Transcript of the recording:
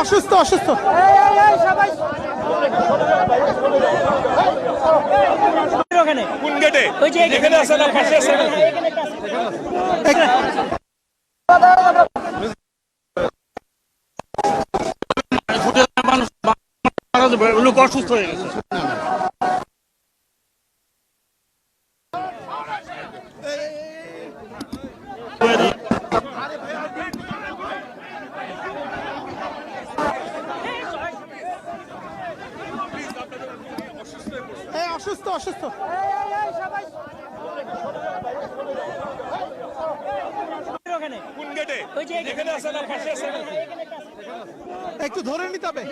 অসুস্থ অসুস্থ। কোন গেটে? ওই যে এখানে আছে না? পাশে আছে লোক অসুস্থ হয়ে গেছে। হ্যাঁ অসুস্থ অসুস্থ। কোন গেটে এখানে। পাশে। একটু ধরে নিতে হবে।